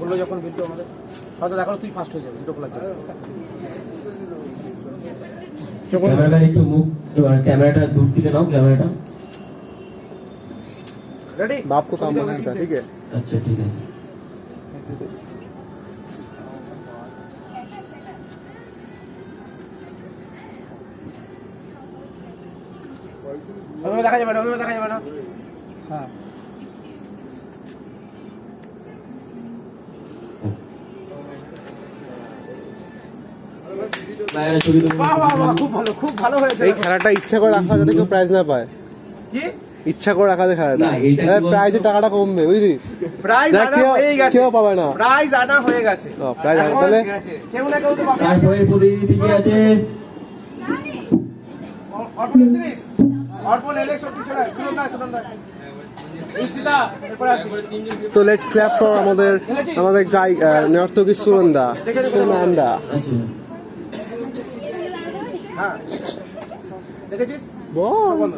বললো যখন বিল্টু আমাদের হয়তো দেখালো তুই ফার্স্ট হয়ে যাবে দুটো খোলার জন্য ক্যামেরাটা একটু মুখ এবার ক্যামেরাটা দূর থেকে নাও ক্যামেরাটা রেডি बाप को काम करना था ठीक है আচ্ছা ঠিক আছে ওইভাবে দেখা যাবে না ওইভাবে দেখা যাবে না হ্যাঁ এই খেলাটা ইচ্ছা করে রাখা যাতে কেউ প্রাইজ না পায়। ইচ্ছা করে রাখা যায় খেলাটা? প্রাইজের টাকাটা কমবে বুঝলি? প্রাইজ দেখ, আনা কেউ- গেছে। কেউ পাবে না। প্রাইজ আনা হয়ে গেছে। ও, আনা, তাহলে? কেউ না কেউ তো তারপরে আছে। লেটস ক্ল্যাপ ফর আমাদের আমাদের গাই নর্তকী সুনন্দা। সুনন্দা। হ্যাঁ। দেখেছিস? বল।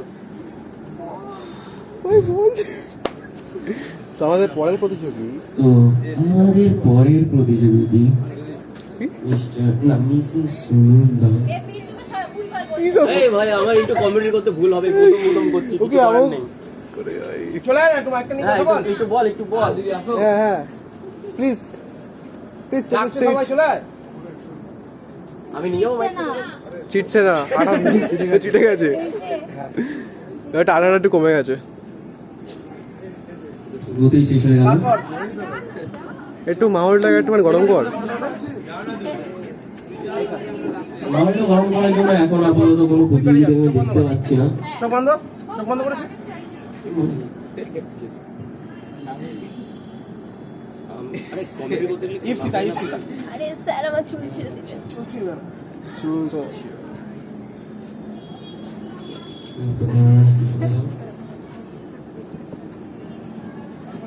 ওই বল তো আমাদের পরের প্রতিযোগী। তো আমাদের পরের প্রতিযোগী মিস্টার না মিসেস সুনন্দা। এ বিন্দুকে সব ভুলভাল বলছে। এই ভাই আমার একটু কমেডি করতে ভুল হবে প্রথম প্রথম করছি কিছু করার নেই। চলে আয় একটু মাইকটা নিয়ে হ্যাঁ কথা বল। একটু- একটু বল একটু বল। দিদি আসো হ্যাঁ হ্যাঁ প্লিজ প্লিজ সবাই চলে আয়। আমি নিয়েও চিটছে না। আঠা চিটে গেছে। আঠাটা একটু কমে গেছে। শুরুতেই শেষ হয়ে গেল একটু একটু মানে গরম কর। মামাটা গরম করার জন্য এখন আপাতত কোনো প্রতিযোগিতা আমি দেখতে পাচ্ছি না। চোখ বন্ধ? চোখ বন্ধ করেছে আরে কমেডি করতে গেলে ইপসিতা ইপসিতা আরে স্যার আমার চুল ছিঁড়ে দিচ্ছে। চলছিল না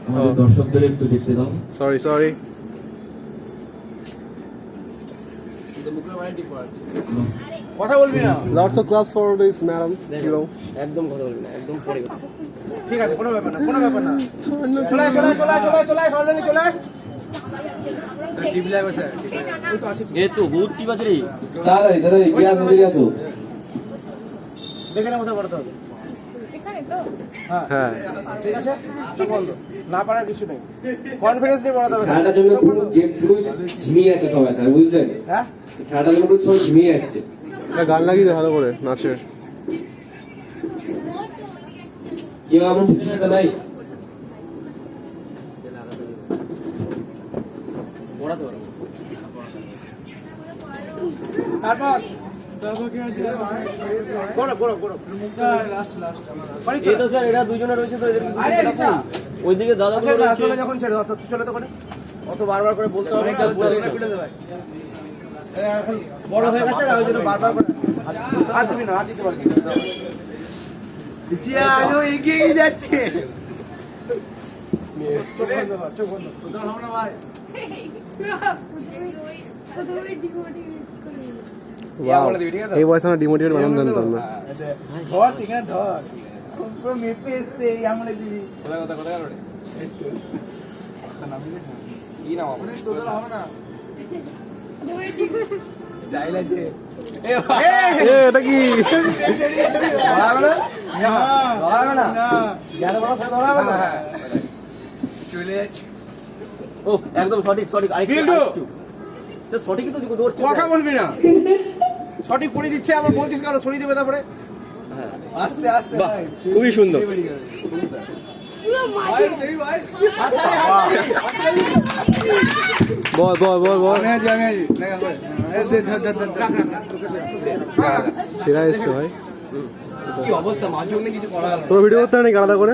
আমাদের দর্শকদের একটু দেখতে দাও। সরি সরি কথা বলবি না। Lots of class for this madam you know একদম কথা বলবি না একদম কথা ঠিক আছে কোনো ব্যাপার না কোনো ব্যাপার না। চলে চলে চলে চলে চলে চলে এ তো বহুত টিপ আছে রে? তাড়াতাড়ি তাড়াতাড়ি গ্যাস গেছো? দেখে না কোথায় পড়াতে হবে। হ্যাঁ হ্যাঁ। ঠিক আছে না পারার কিছু নেই। কনফিডেন্স নিয়ে পড়াতে হবে। খেলাটার জন্য পুরো গেম পুরো ঝিমিয়ে যাচ্ছে সবাই স্যার বুঝলেন? হ্যাঁ? খেলাটার জন্য পুরো সবাই ঝিমিয়ে যাচ্ছে এটা গান লাগিয়ে দে ভালো করে নাচের। তারপর? এদের ওইদিকে দাদাগুলো আচ্ছা, আসলে যখন ছেড়ে অত বারবার করে বলতে হবে। এখন বড় হয়ে গেছে না ওই জন্য বারবার করে হাত- হাত না দিতে পারবি না। এগিয়ে যাচ্ছে? এই বয়সে আমরা ডিমোটিভেট বানাম জানতাম না ধর ঠিক আছে ধর পুরো মেপে এসছে এই আমলে দিবি কি নাম আপনার হবে না এটা কি ও একদম সঠিক সঠিক সঠিকই তো কথা বলবি না সঠিক পড়ে দিচ্ছে আবার বলছিস কারও শরীর দেবে তারপরে আস্তে আস্তে খুবই সুন্দর। বল বল বল বল সেরা এসছে ভাই তোর ভিডিও করতে নাকি আলাদা করে?